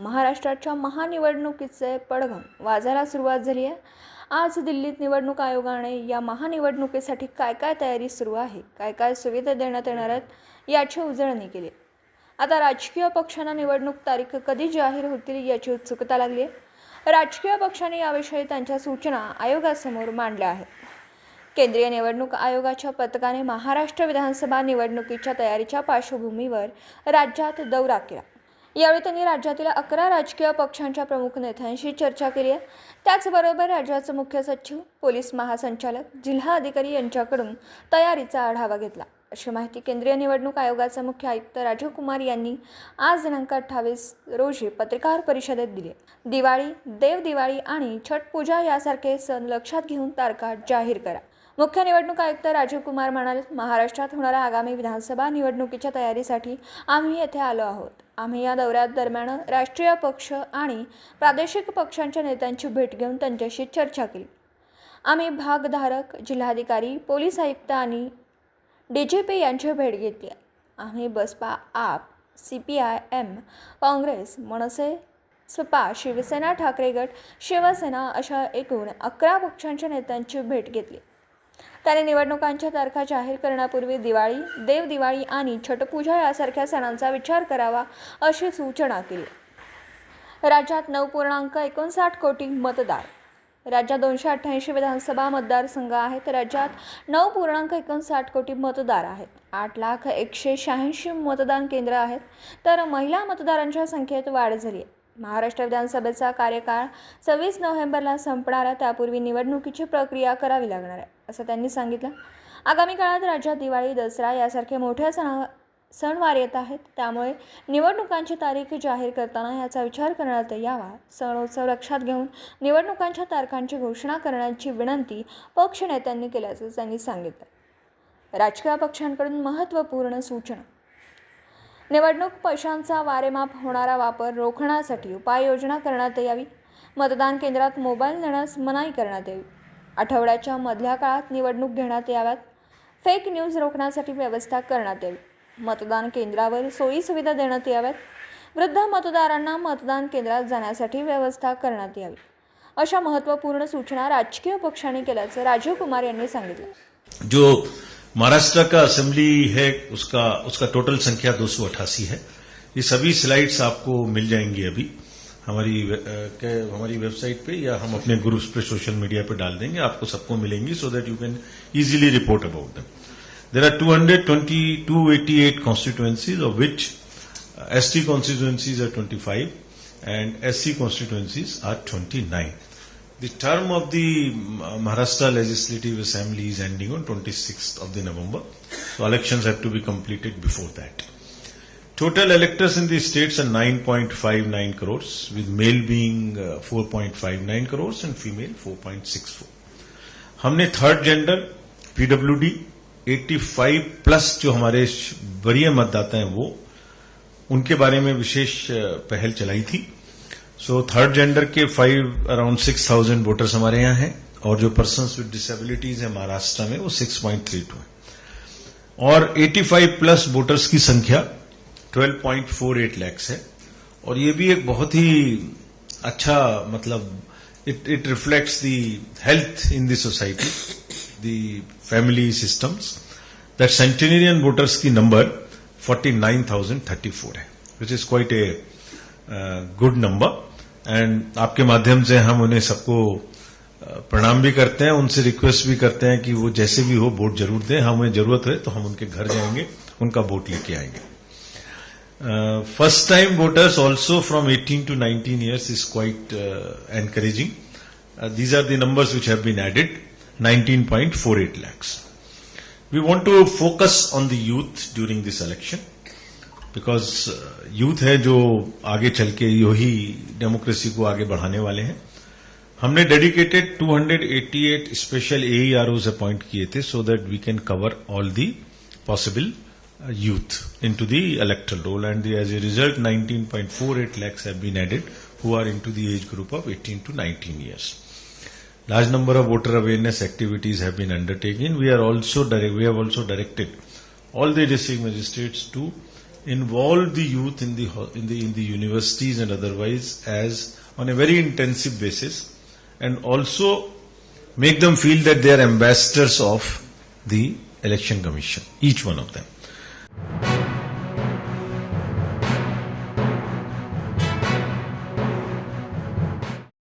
महाराष्ट्राच्या महानिवडणुकीचे पडघम वाजायला सुरुवात झाली आहे. आज दिल्लीत निवडणूक आयोगाने या महानिवडणुकीसाठी काय काय तयारी सुरू आहे? काय काय सुविधा देण्यात येणार आहेत? याची उजळणी केली आता राजकीय पक्षांना निवडणूक तारीख कधी जाहीर होतील याची उत्सुकता लागली आहे. राजकीय पक्षांनी याविषयी त्यांच्या सूचना आयोगासमोर मांडल्या आहेत. केंद्रीय निवडणूक आयोगाच्या पथकाने महाराष्ट्र विधानसभा निवडणुकीच्या तयारीच्या पार्श्वभूमीवर राज्यात दौरा केला. यावेळी त्यांनी राज्यातील अकरा राजकीय पक्षांच्या प्रमुख नेत्यांशी चर्चा केली आहे. त्याचबरोबर राज्याचे मुख्य सचिव पोलीस महासंचालक जिल्हा अधिकारी यांच्याकडून तयारीचा आढावा घेतला. अशी माहिती केंद्रीय निवडणूक आयोगाचे मुख्य आयुक्त राजीव कुमार यांनी आज दिनांक अठ्ठावीस रोजी पत्रकार परिषदेत दिली दिवाळी देव दिवाळी आणि छठ पूजा यासारखे सण लक्षात घेऊन तारखा जाहीर करा. मुख्य निवडणूक आयुक्त राजीव कुमार म्हणाले महाराष्ट्रात होणाऱ्या आगामी विधानसभा निवडणुकीच्या तयारीसाठी आम्ही येथे आलो आहोत. आम्ही या दौऱ्यात दरम्यान राष्ट्रीय पक्ष आणि प्रादेशिक पक्षांच्या नेत्यांची भेट घेऊन त्यांच्याशी चर्चा केली. आम्ही भागधारक जिल्हाधिकारी पोलीस आयुक्त आणि डी जी पी यांची भेट घेतली. आम्ही Baspa AAP C P I M Congress Manase Sapa Shivsena Thackeray गट शिवसेना अशा एकूण अकरा पक्षांच्या नेत्यांची भेट घेतली. त्याने निवडणुकांच्या तारखा जाहीर करण्यापूर्वी दिवाळी देव दिवाळी आणि छटपूजा यासारख्या सणांचा विचार करावा अशी सूचना केली. राज्यात नऊ पूर्णांक एकोणसाठ कोटी मतदार. राज्यात दोनशे अठ्ठ्याऐंशी विधानसभा मतदारसंघ आहेत. राज्यात नऊ पूर्णांक एकोणसाठ कोटी मतदार आहेत. आठ लाख एकशे शहाऐंशी मतदान केंद्र आहेत. तर महिला मतदारांच्या संख्येत वाढ झाली आहे. महाराष्ट्र विधानसभेचा कार्यकाळ सव्वीस नोव्हेंबरला संपणार आहे. त्यापूर्वी निवडणुकीची प्रक्रिया करावी लागणार आहे असं त्यांनी सांगितलं. आगामी काळात राज्यात दिवाळी दसरा यासारखे मोठ्या सणा सणवार येत आहेत. त्यामुळे निवडणुकांची तारीख जाहीर करताना याचा विचार करण्यात यावा. सणोत्सव लक्षात घेऊन निवडणुकांच्या तारखांची घोषणा करण्याची विनंती पक्षनेत्यांनी केल्याचं त्यांनी सांगितलं. राजकीय पक्षांकडून महत्त्वपूर्ण सूचना निवडणूक पैशांचा वारेमाप होणारा वापर रोखण्यासाठी उपाययोजना करण्यात यावी. मतदान केंद्रात मोबाईल नेण्यास मनाई करण्यात यावी. आठवड्याच्या मधल्या काळात निवडणूक घेण्यात याव्यात. फेक न्यूज रोखण्यासाठी व्यवस्था करण्यात यावी. मतदान केंद्रावर सोयीसुविधा देण्यात याव्यात. वृद्ध मतदारांना मतदान केंद्रात जाण्यासाठी व्यवस्था करण्यात यावी. अशा महत्त्वपूर्ण सूचना राजकीय पक्षांनी केल्याचं राजीव कुमार यांनी सांगितलं. जो महाराष्ट्र का असेंबली है उसका उसका टोटल संख्या दो सौ अट्ठासी है। ये सभी स्लाइड्स आपको मिल जाएँगी अभी। हमारी हमारी वेबसाइट पे या हम अपने ग्रुप्स पे सोशल मीडिया पे डाल देंगे आपको सबको मिलेंगी so that you can easily report about them there are two hundred twenty two eighty 220 288 constituencies of which uh, ST constituencies are 25 and SC constituencies are 29. The term of the uh, Maharashtra Legislative Assembly is ending on 26th of the November. So elections have to be completed before that. Total electors in the states are 9.59 crores, with male being uh, 4.59 crores and female 4.64. हमने third gender PWD 85 plus जो हमारे वरीय मतदाता हैं वो उनके बारे में विशेष पहल चलाई थी सो थर्ड जेंडर के five around six thousand voters हमारे यहाँ हैं और जो पर्सन विद डिसेबिलिटीज है महाराष्ट्र में वो सिक्स पॉइंट थ्री टू है। और 85 प्लस वोटर्स की संख्या 12.48 लैक्स है। और ये भी एक बहुत ही अच्छा मतलब it it reflects the health in the society the family systems that centenarian voters की नंबर 49,034 है which is quite a good number and आपके माध्यम से हम उन्हें सबको प्रणाम भी करते हैं, उनसे रिक्वेस्ट भी करते हैं कि वो जैसे भी हो वोट ज़रूर दें। हम उन्हें ज़रूरत है तो हम उनके घर जाएँगे, उनका वोट लेके आएँगे। First time voters also from 18 to 19 years is quite encouraging these are numbers which have been added nineteen point four eight lakhs we want to focus on the youth during this election because youth है जो आगे चल के यही democracy को आगे बढ़ाने वाले हैं। हमने डेडिकेटेड 288 स्पेशल एईआरओज अपॉइंट किए थे so that we can cover all the possible youth into the electoral roll and as a result nineteen point four eight lakhs have been added who are into the age group of 18 to nineteen years large number of voter awareness activities have been undertaking we are also we have also directed all the district magistrates to involve the youth in the in the in the universities and otherwise as on a very intensive basis, and also make them feel that they are ambassadors of the election commission. Each one of them.